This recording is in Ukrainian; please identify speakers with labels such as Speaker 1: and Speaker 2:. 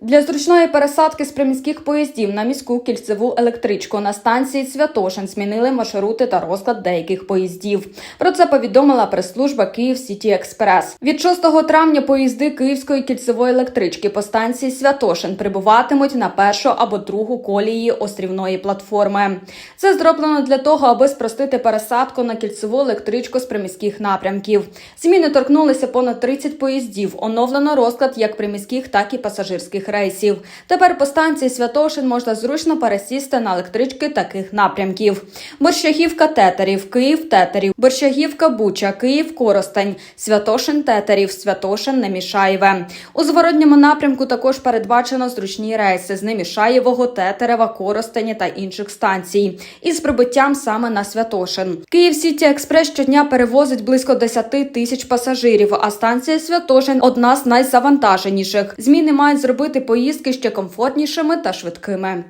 Speaker 1: Для зручної пересадки з приміських поїздів на міську кільцеву електричку на станції Святошин змінили маршрути та розклад деяких поїздів. Про це повідомила прес-служба Київ Сіті Експрес. Від 6 травня поїзди Київської кільцевої електрички по станції Святошин прибуватимуть на першу або другу колії острівної платформи. Це зроблено для того, аби спростити пересадку на кільцеву електричку з приміських напрямків. Зміни торкнулися понад 30 поїздів. Оновлено розклад як приміських, так і пасажирських рейсів. Тепер по станції Святошин можна зручно пересісти на електрички таких напрямків: Борщагівка Тетерів, Київ Тетерів, Борщагівка Буча, Київ Коростень, Святошин Тетерів, Святошин Немішаєве. У зворотньому напрямку також передбачено зручні рейси з Немішаєвого, Тетерева, Коростені та інших станцій із прибуттям саме на Святошин. Київ Сіті Експрес щодня перевозить близько 10 тисяч пасажирів, а станція Святошин одна з найзавантаженіших. Зміни мають зробити поїздки ще комфортнішими та швидкими.